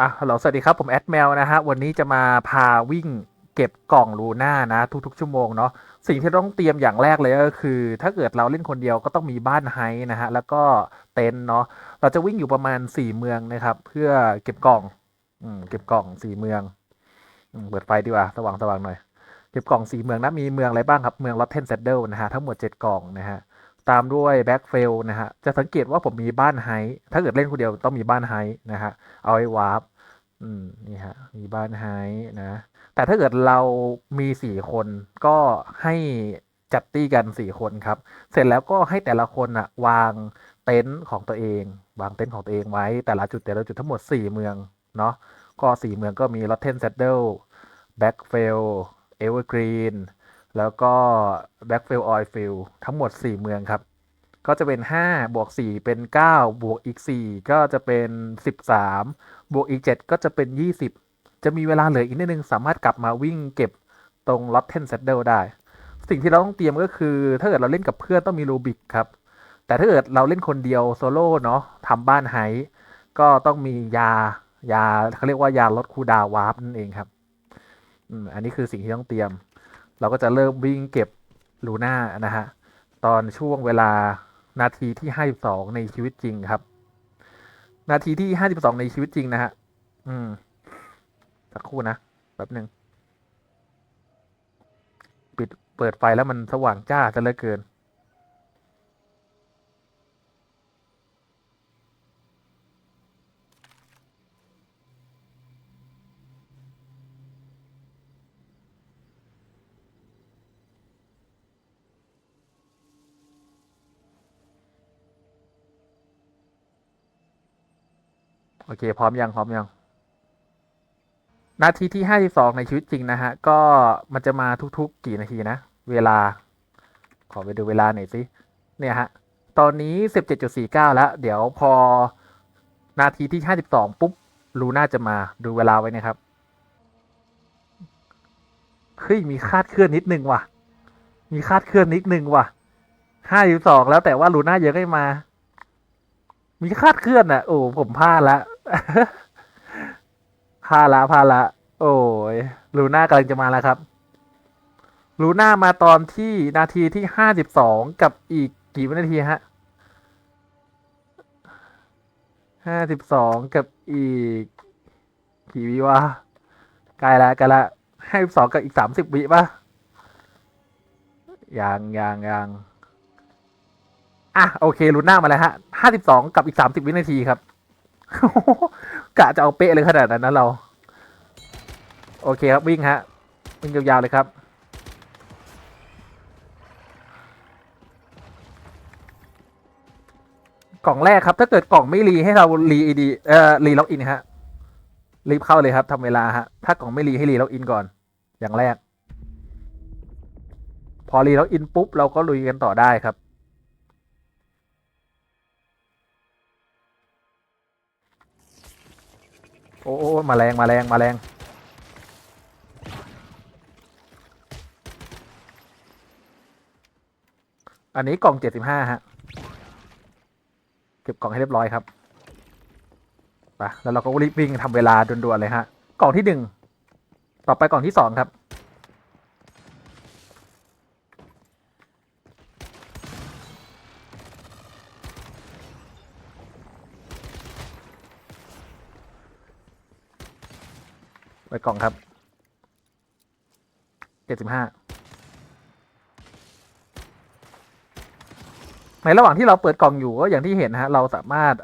อะฮัลโหลสวัสดีครับ ผมแอดแมวนะฮะ วันนี้จะมาพาวิ่งเก็บกล่องลูน่านะ ทุกๆ ชั่วโมงเนาะ สิ่งที่ต้องเตรียมอย่างแรกเลยก็คือ ถ้าเกิดเราเล่นคนเดียวก็ต้องมีบ้านไฮนะฮะ แล้วก็เต็นท์เนาะ เราจะวิ่งอยู่ประมาณ 4 เมืองนะครับ เพื่อเก็บกล่อง อืม เก็บกล่อง 4 เมืองอืมเปิดไฟดีกว่า สว่างสว่างหน่อย เก็บกล่อง 4 เมืองนะ มีเมืองอะไรบ้างครับ เมืองลอตเทนเซดเดิลนะฮะ ทั้งหมด 7 กล่องนะฮะ ตามด้วยแบ็กเฟลนะฮะ จะสังเกตว่าผมมีบ้านไฮ ถ้าเกิดเล่นคนเดียวต้องมีบ้านไฮนะฮะ เอาไว้วาร์ปอืมนี่ฮะ มีบ้านไฮนะ แต่ถ้าเกิดเรามีสี่คนก็ให้จัดตี้กันสี่คนครับ เสร็จแล้วก็ให้แต่ละคนอะวางเต็นท์ของตัวเอง วางเต็นท์ของตัวเองไว้ แต่ละจุดแต่ละจุดทั้งหมดสี่เมืองเนาะ ก็สี่เมืองก็มีลอตเทนเซดเดิลแบ็กเฟลเอเวอร์กรีน แล้วก็แบ็กเฟลออยฟิลทั้งหมดสี่เมืองครับ ก็จะเป็น 5 บวก 4 เป็น 9 บวกอีก 4 ก็จะเป็น 13 บวกอีก 7 ก็จะเป็น 20 จะมีเวลาเหลืออีกนิดนึง สามารถกลับมาวิ่งเก็บตรงล็อตเทนเซดเดิลได้ สิ่งที่เราต้องเตรียมก็คือ ถ้าเกิดเราเล่นกับเพื่อนต้องมีรูบิกครับ แต่ถ้าเกิดเราเล่นคนเดียวโซโล่เนาะทำบ้านไฮก็ต้องมียายาเขาเรียกว่ายาลดคูดาวาร์ปนั่นเองครับอันนี้คือสิ่งที่ต้องเตรียม เราก็จะเริ่มวิ่งเก็บลูน่านะฮะตอนช่วงเวลานาทีที่ 52 ในชีวิตจริงครับ นาทีที่ 52 ในชีวิตจริงนะฮะอืมสักครู่นะแป๊บหนึ่งปิดเปิดไฟแล้วมันสว่างจ้าซะเหลือเกิน โอเค พร้อมยังพร้อมยัง นาทีที่52ในชีวิตจริงนะฮะ ก็มันจะมาทุกๆกี่นาทีนะ เวลา ขอไปดูเวลาหน่อยสิ เนี่ยฮะ ตอนนี้17.49แล้ว เดี๋ยวพอนาทีที่52ปุ๊บลูน่าจะมาดูเวลาไว้นะครับเฮ้ยมีคาดเคลื่อนนิดนึงว่ะ มีคาดเคลื่อนนิดนึงว่ะ52แล้วแต่ว่าลูน่ายังไม่มา มีคาดเคลื่อนอะ โอ้ผมพลาดละ พาละพาละ โอ้ยลูน่ากำลังจะมาแล้วครับลูน่ามาตอนที่นาทีที่ห้าสิบสองกับอีกกี่วินาทีฮะห้าสิบสองกับอีกกี่วิวะใกล้ละใกล้ละห้าสิบสองกับอีกสามสิบวิปะยังยังยังอะโอเคลูน่ามาแล้วฮะห้าสิบสองกับอีกสามสิบวินาทีครับ กะจะเอาเป๊ะเลยขนาดนั้นนะเรา โอเคครับวิ่งฮะวิ่งยาวๆเลยครับ กล่องแรกครับถ้าเกิดกล่องไม่รีให้เรารีไอดีเอ่อรีล็อกอินฮะรีบเข้าเลยครับทำเวลาฮะถ้ากล่องไม่รีให้รีล็อกอินก่อน อย่างแรก พอรีล็อกอินปุ๊บเราก็ลุยกันต่อได้ครับ โอ้โอ้มาแรงมาแรงมาแรงอันนี้กล่องเจ็ดสิบห้าฮะ เก็บกล่องให้เรียบร้อยครับไปแล้วเราก็รีบวิ่งทำเวลาด่วนๆเลยฮะ กล่องที่หนึ่งต่อไปกล่องที่สองครับ กล่องครับเจ็ดสิบห้าในระหว่างที่เราเปิดกล่องอยู่ก็อย่างที่เห็นนะฮะ เราสามารถ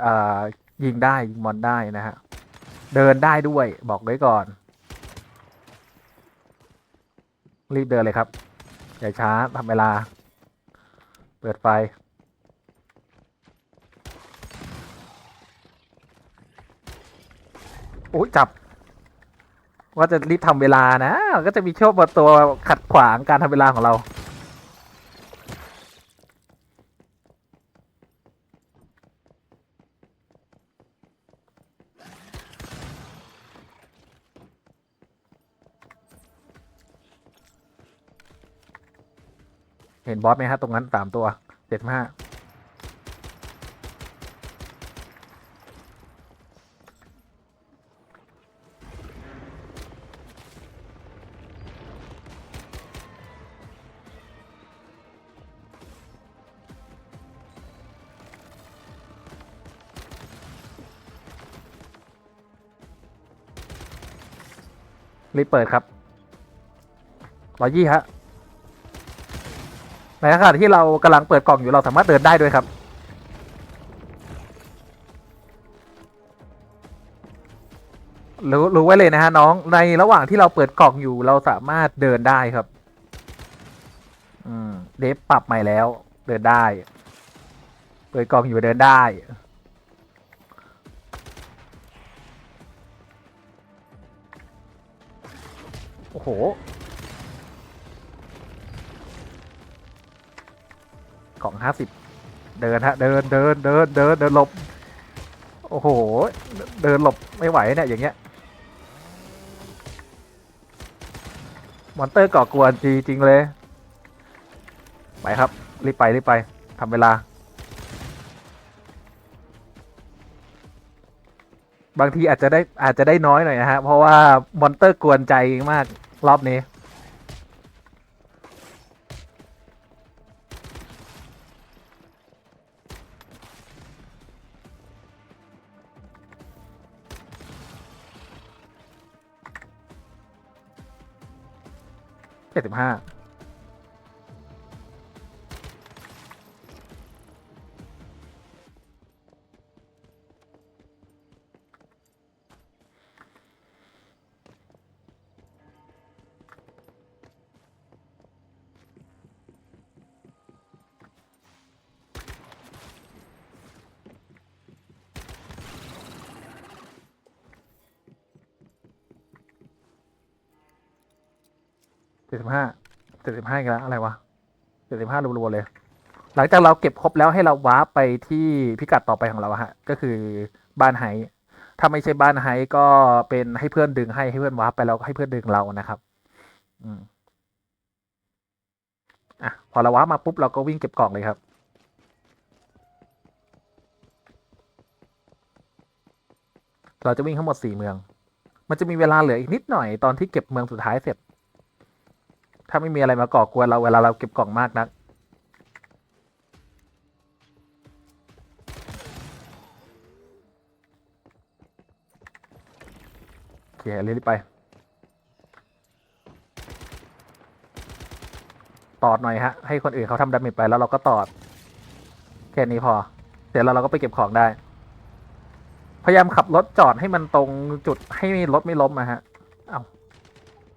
ยิงได้ยิงมอนได้นะฮะ เดินได้ด้วยบอกไว้ก่อน รีบเดินเลยครับ อย่าช้าทำเวลา เปิดไฟโอ้ยจับ ว่าจะรีบทำเวลานะก็จะมีโชคมาตัวขัดขวางการทำเวลาของเรา เห็นบอสไหมฮะตรงนั้นสามตัวเจ็ดห้า รีบเปิดครับร้อยยี่ฮะในขณะที่เรากำลังเปิดกล่องอยู่เราสามารถเดินได้ด้วยครับ รู้รู้ไว้เลยนะฮะน้องในระหว่างที่เราเปิดกล่องอยู่เราสามารถเดินได้ครับ อืมเดฟปรับใหม่แล้ว เดินได้ เปิดกล่องอยู่เดินได้ โอ้โหกล่องห้าสิบเดินฮะ เดินเดินเดินเดินเดินหลบ โอ้โห เดินหลบไม่ไหวเนี่ยอย่างเงี้ย มอนเตอร์ก่อกวนจริงๆเลย ไปครับ รีบไปรีบไปทำเวลา บางทีอาจจะได้อาจจะได้น้อยหน่อยนะฮะ เพราะว่ามอนเตอร์กวนใจมากรอบนี้ เจ็ดสิบห้า จ็ดสิบห้าเจ็ดสิบห้าอีกแล้วอะไรวะเจ็ดสิบห้ารัวๆเลย หลังจากเราเก็บครบแล้วให้เราวาร์ปไปที่พิกัดต่อไปของเราฮะ ก็คือบ้านไฮถ้าไม่ใช่บ้านไฮก็เป็นให้เพื่อนดึงให้ให้เพื่อนวาร์ปไปแล้วก็ให้เพื่อนดึงเรานะครับ อืมอะพอเราวาร์ปมาปุ๊บเราก็วิ่งเก็บกล่องเลยครับเราจะวิ่งทั้งหมดสี่เมือง มันจะมีเวลาเหลืออีกนิดหน่อยตอนที่เก็บเมืองสุดท้ายเสร็จ ถ้าไม่มีอะไรมาก่อกวนเราเวลาเราเก็บกล่องมากนัก โอเคเรียบไป ตอดหน่อยฮะ ให้คนอื่นเขาทำดาเมจไปแล้วเราก็ตอด แค่นี้พอ เสร็จแล้วเราก็ไปเก็บของได้ พยายามขับรถจอดให้มันตรงจุดให้รถไม่ล้มนะฮะ เอ้า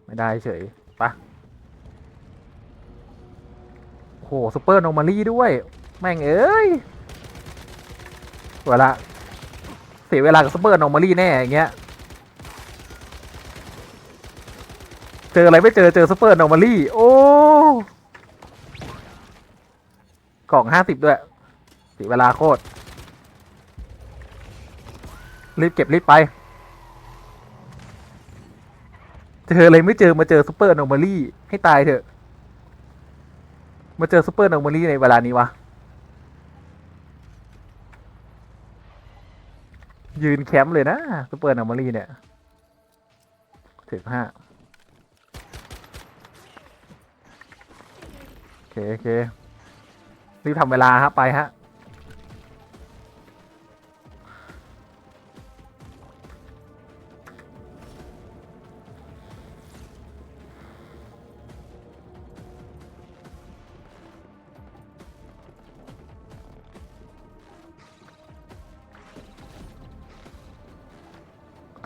ไม่ได้เฉยไปะ โอ้โหซูเปอร์โนมาลี่ด้วย แม่งเอ้ยเวลาเสียเวลากับซูเปอร์โนมาลี่แน่อย่างเงี้ยเจออะไรไม่เจอเจอซูเปอร์โนมาลี่โอ้กล่องห้าสิบด้วยเสียเวลาโคตรรีบเก็บรีบไป เจออะไรไม่เจอมาเจอซูเปอร์โนมาลี่ให้ตายเถอะ มาเจอซูเปอร์โนมาลี่ในเวลานี้วะ ยืนแคมป์เลยนะซูเปอร์โนมาลี่เนี่ยถึงห้าโอเคโอเครีบทำเวลาฮะไปฮะ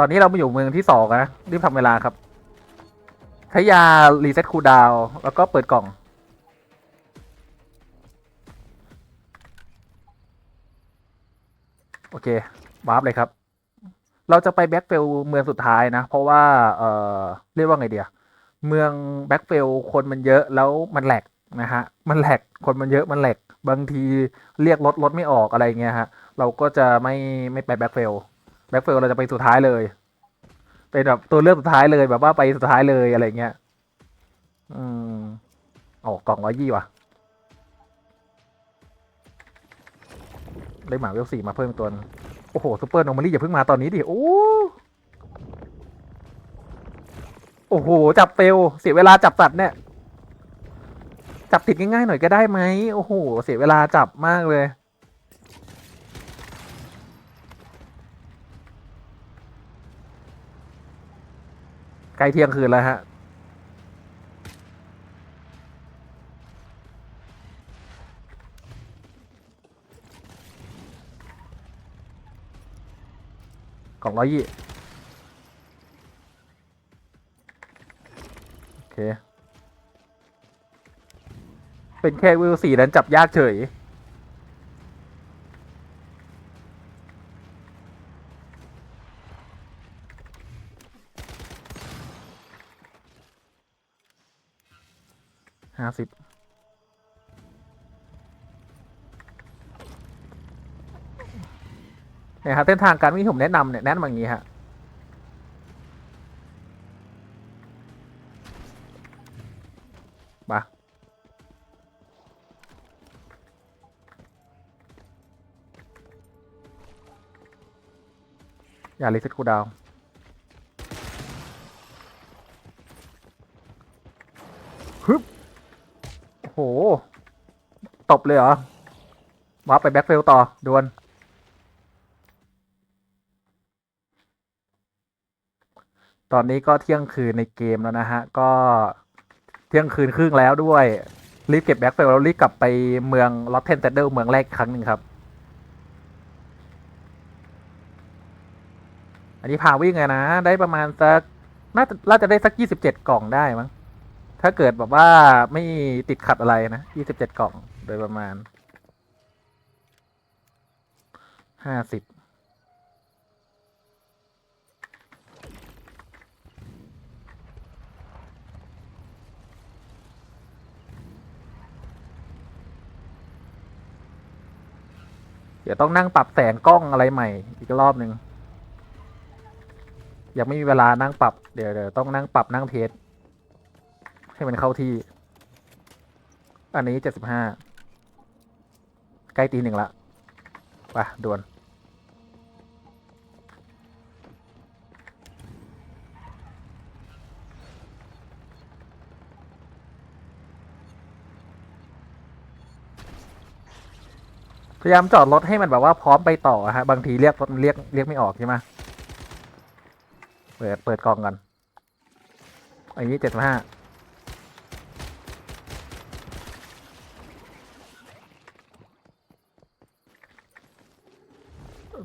ตอนนี้เรามาอยู่เมืองที่สองนะรีบทำเวลาครับใช้ยารีเซ็ตคูลดาวแล้วก็เปิดกล่อง โอเควาร์ปเลยครับ เราจะไปแบ็กเฟลเมืองสุดท้ายนะ เพราะว่าเอ่อเรียกว่าไงเดียเมืองแบ็กเฟลคนมันเยอะแล้วมันแหลกนะฮะ มันแหลกคนมันเยอะมันแหลกบางทีเรียกรถรถไม่ออกอะไรเงี้ยฮะ เราก็จะไม่ไม่ไปแบ็กเฟล แบ็กเฟลเราจะไปสุดท้ายเลย เป็นแบบตัวเลือกสุดท้ายเลยแบบว่าไปสุดท้ายเลยอะไรเงี้ย อืมโอ้กล่องร้อยยี่ว่ะ ได้หมาเวลสี่มาเพิ่มตัวนึงโอ้โหซูเปอร์โนมารี่อย่าเพิ่งมาตอนนี้ดิ โอ้โอ้โห จับเฟลเสียเวลาจับสัตว์เนี่ย จับติดง่ายๆหน่อยก็ได้ไหม โอ้โห เสียเวลาจับมากเลย ใกล้เที่ยงคืนแล้วฮะกล่องร้อยยี่โอเค เป็นแค่วิวสี่นั้นจับยากเฉยาสิบเนี่ยครับเส้นทางการวิ่งที่ผมแนะนำเนี่ยแนะนำอย่างนี้ฮะมาอย่ารีเซ็ตคูดาวฮึบ ตบเลยเหรอวาร์ปไปแบ็คเฟลต่อดวนตอนนี้ก็เที่ยงคืนในเกมแล้วนะฮะ ก็เที่ยงคืนครึ่งแล้วด้วย รีบเก็บแบ็คเฟลแล้วรีบกลับไปเมืองลอตเทนเซเดอร์เมืองแรกอีกครั้งหนึ่งครับ อันนี้พาวิ่งไงนะ ได้ประมาณสักน่าจะน่าจะได้สักยี่สิบเจ็ดกล่องได้มั้ง ถ้าเกิดแบบว่าไม่ติดขัดอะไรนะยี่สิบเจ็ดกล่องโดยประมาณห้าสิบเดี๋ยวต้องนั่งปรับแสงกล้องอะไรใหม่ อีกรอบหนึ่งยังไม่มีเวลานั่งปรับ เดี๋ยวเดี๋ยวต้องนั่งปรับนั่งเทส ให้มันเข้าที่ อันนี้เจ็ดสิบห้าใกล้ตีหนึ่งละไปด่วนพยายามจอดรถให้มันแบบว่าพร้อมไปต่อฮะ บางทีเรียกรถมันเรียกเรียกไม่ออกใช่ไหมเปิดเปิดกล่องกันอันนี้เจ็ดห้า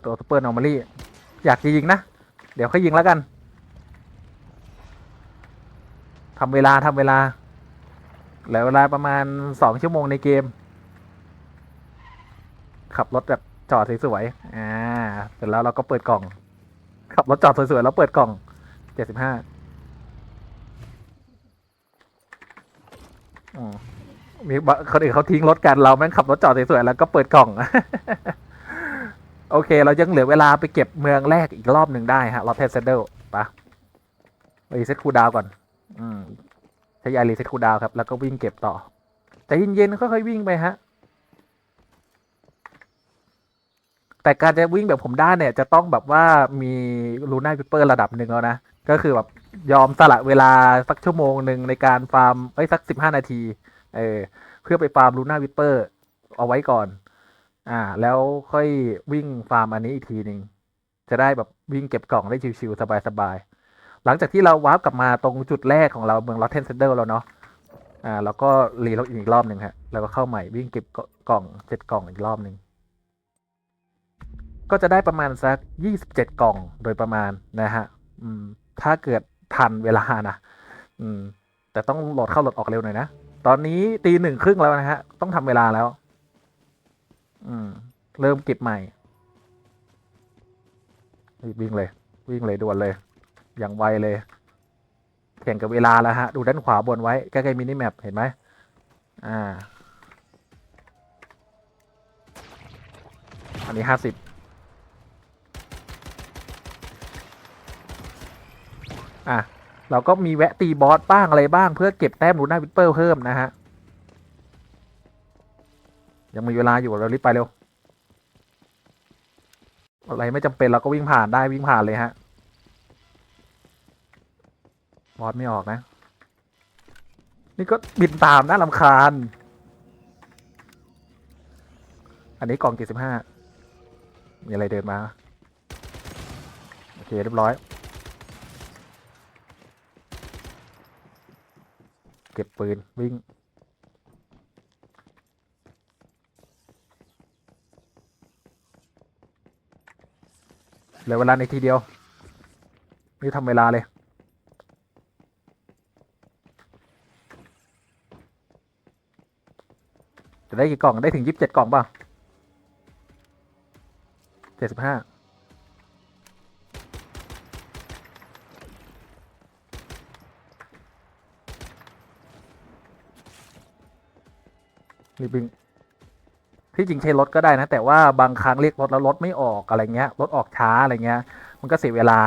ตัวซูเปอร์นอร์มารี่อยากจะยิงนะ เดี๋ยวค่อยยิงแล้วกันทำเวลาทำเวลาเหลือเวลาประมาณสองชั่วโมงในเกม ขับรถแบบจอดสวยๆอ่าเสร็จแล้วเราก็เปิดกล่อง ขับรถจอดสวยๆแล้วเปิดกล่องเจ็ดสิบห้ามีบะคนอื่นเขาทิ้งรถกันเราแม่งขับรถจอดสวยๆแล้วก็เปิดกล่อง โอเค เรายังเหลือเวลาไปเก็บเมืองแรกอีกรอบหนึ่งได้ฮะรอบเทสเซเดิลปะรีเซ็ตคูดาวก่อน อืมใช้ยารีเซ็ตคูดาวครับ แล้วก็วิ่งเก็บต่อแต่เย็นๆค่อยๆวิ่งไปฮะ แต่การจะวิ่งแบบผมได้เนี่ย จะต้องแบบว่ามีลูน่าวิเปอร์ระดับหนึ่งแล้วนะ ก็คือแบบยอมสละเวลาสักชั่วโมงหนึ่งในการฟาร์ม เอ้ยสักสิบห้านาที เออ เพื่อไปฟาร์มลูน่าวิปเปอร์เอาไว้ก่อน อ่า แล้วค่อยวิ่งฟาร์มอันนี้อีกทีหนึ่งจะได้แบบวิ่งเก็บกล่องได้ชิวๆสบายๆ หลังจากที่เราวาร์ปกลับมาตรงจุดแรกของเราเมืองลอตเทนเซนเดอร์แล้วเนาะอ่าแล้วก็รีล็อกอีกรอบหนึ่งฮะแล้วก็เข้าใหม่วิ่งเก็บกล่องเจ็ดกล่องอีกรอบหนึ่งก็จะได้ประมาณสักยี่สิบเจ็ดกล่องโดยประมาณนะฮะอืมถ้าเกิดทันเวลานะอืมแต่ต้องโหลดเข้าโหลดออกเร็วหน่อยนะตอนนี้ตีหนึ่งครึ่งแล้วนะฮะต้องทำเวลาแล้ว อืม เริ่มเก็บใหม่รีบวิ่งเลย วิ่งเลยด่วนเลย อย่างไวเลย แข่งกับเวลาแล้วฮะ ดูด้านขวาบนไว้ ใกล้ๆมินิแมปเห็นไหมอ่า อันนี้ห้าสิบอะ เราก็มีแวะตีบอสบ้างอะไรบ้างเพื่อเก็บแต้มรูน่าวิปเปอร์เพิ่มนะฮะ ยังมีเวลาอยู่เรารีบไปเร็ว อะไรไม่จำเป็นเราก็วิ่งผ่านได้วิ่งผ่านเลยฮะบอสไม่ออกนะ นี่ก็บินตามน่าลำคาญ อันนี้กล่องเจ็ดสิบห้ามีอะไรเดินมา โอเคเรียบร้อย เก็บปืนวิ่ง เหลือเวลาในทีเดียว นี่ทำเวลาเลย จะได้กี่กล่อง ได้ถึงยี่สิบเจ็ดกล่องป่ะเจ็ดสิบห้ารีบวิ่ง ที่จริงใช้รถก็ได้นะ แต่ว่าบางครั้งเรียกรถแล้วรถไม่ออกอะไรเงี้ยรถออกช้าอะไรเงี้ย มันก็เสียเวลา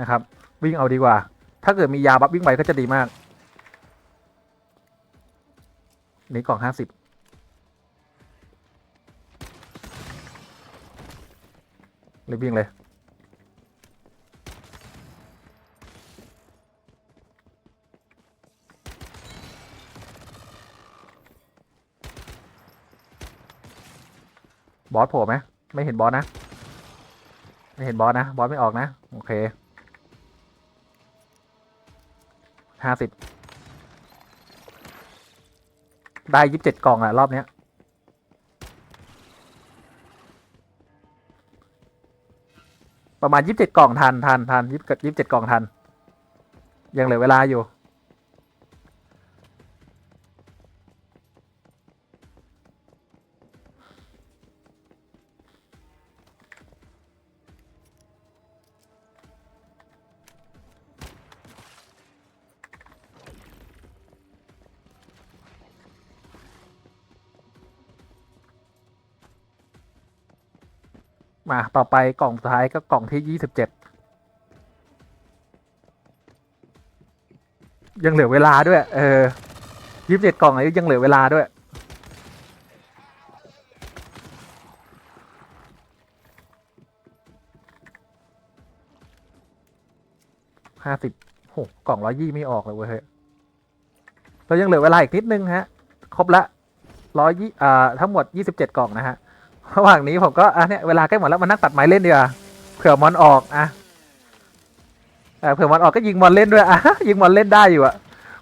นะครับ วิ่งเอาดีกว่า ถ้าเกิดมียาบัฟวิ่งไวก็จะดีมากนี่กล่องห้าสิบรีบวิ่งเลย บอสโผล่ไหมไม่เห็นบอสนะ ไม่เห็นบอสนะ บอสไม่ออกนะ โอเคห้าสิบได้ยี่สิบเจ็ดกล่องอะรอบเนี้ยประมาณยี่สิบเจ็ดกล่องทันทันทันยี่สิบยี่สิบเจ็ดกล่องทัน ยังเหลือเวลาอยู่ ต่อไปกล่องสุดท้ายก็กล่องที่ยี่สิบเจ็ดยังเหลือเวลาด้วย เออยี่สิบเจ็ดกล่องนี้ยังเหลือเวลาด้วย ห้าสิบหกกล่องร้อยยี่ไม่ออกเลยเว้ยเฮ้ยเรายังเหลือเวลาอีกนิดนึงฮะ ครบละร้อยยี่อ่าทั้งหมดยี่สิบเจ็ดกล่องนะฮะ ระหว่างนี้ผมก็อะเนี่ยเวลาใกล้หมดแล้วมานั่งตัดไม้เล่นดีกว่าเผื่อมอนออกอะเผื่อมอนออกก็ยิงมอนเล่นด้วยอะยิงมอนเล่นได้อยู่อะ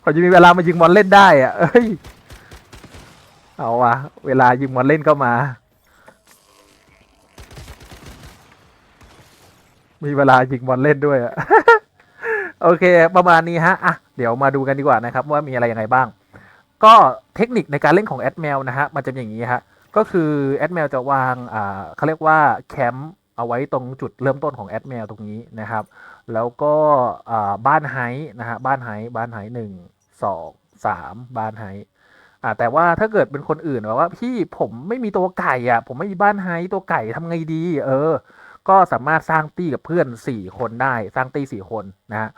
พอจะมีเวลามายิงมอนเล่นได้อะเอ้ยเอาว่ะเวลายิงมอนเล่นก็มา มีเวลายิงมอนเล่นด้วยอะโอเค ประมาณนี้ฮะอะเดี๋ยวมาดูกันดีกว่านะครับ ว่ามีอะไรยังไงบ้าง ก็เทคนิคในการเล่นของแอดแมวนะฮะมันจะเป็นอย่างนี้ฮะ ก็คือแอดแมวจะวางเขาเรียกว่าแคมป์เอาไว้ตรงจุดเริ่มต้นของแอดแมวตรงนี้นะครับ แล้วก็บ้านไฮนะฮะบ้านไฮบ้านไฮหนึ่งสองสามบ้านไฮอ่าแต่ว่าถ้าเกิดเป็นคนอื่นแบบว่าพี่ผมไม่มีตัวไก่อะ ผมไม่มีบ้านไฮตัวไก่ทำไงดี เออ ก็สามารถสร้างตี้กับเพื่อนสี่คนได้ สร้างตี้สี่คนนะฮะ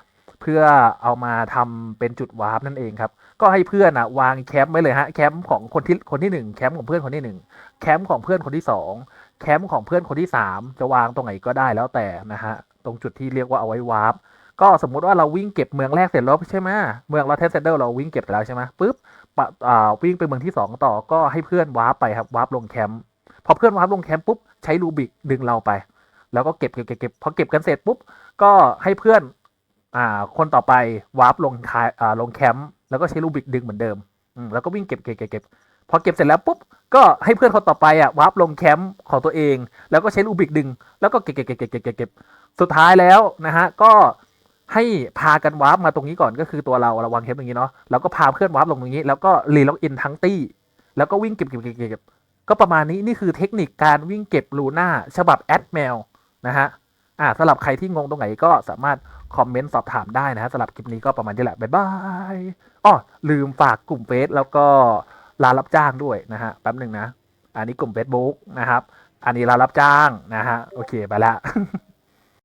เพื่อเอามาทำเป็นจุดวาร์ปนั่นเองครับ ก็ให้เพื่อนอะวางแคมป์ไว้เลยฮะแคมป์ของคนที่คนที่หนึ่งแคมป์ของเพื่อนคนที่หนึ่งแคมป์ของเพื่อนคนที่สองแคมป์ของเพื่อนคนที่สามจะวางตรงไหนก็ได้แล้วแต่นะฮะตรงจุดที่เรียกว่าเอาไว้วาร์ปก็สมมุติว่าเราวิ่งเก็บเมืองแรกเสร็จแล้วใช่ไหมเมืองเราเทสเซนเดอร์เราวิ่งเก็บไปแล้วใช่ไหมปุ๊บปวิ่งไปเมืองที่สองต่อก็ให้เพื่อนวาร์ปไปครับวาร์ปลงแคมป์พอเพื่อนวาร์ปลงแคมป์ปุ๊บใช้รูบิกดึงเราไป แล้วก็เก็บเก็บเก็บเก็บพอเก็บกันเสร็จปุ๊บก็ให้เพื่อน อ่า คนต่อไปวาร์ปลงคายอ่าลงแคมป์แล้วก็ใช้รูบิกดึงเหมือนเดิมอืมแล้วก็วิ่งเก็บเก็บเก็บเก็บพอเก็บเสร็จแล้วปุ๊บก็ให้เพื่อนคนต่อไปอะวาร์ปลงแคมป์ของตัวเอง แล้วก็ใช้รูบิกดึง แล้วก็เก็บเก็บเก็บเก็บเก็บเก็บเก็บสุดท้ายแล้วนะฮะก็ให้พากันวาร์ปมาตรงนี้ก่อนก็คือตัวเราเราวางแคมป์ตรงนี้เนาะแล้วก็พาเพื่อนวาร์ปลงตรงนี้ แล้วก็รีล็อกอินทั้งตี้ แล้วก็วิ่งเก็บเก็บเก็บเก็บเก็บก็ประมาณนี้นี่คือเทคนิคการวิ่งเก็บลูน่าฉบับแอดแมวนะฮะอ่าสำหรับใครที่งงตรงไหนก็สามารถ คอมเมนต์สอบถามได้นะฮะสำหรับคลิปนี้ก็ประมาณนี้แหละ บ๊ายบายอ๋อลืมฝากกลุ่มเฟซแล้วก็ร้านรับจ้างด้วยนะฮะแป๊บหนึ่งนะ อันนี้กลุ่ม Facebook นะครับ อันนี้ร้านรับจ้างนะฮะโอเคไปละ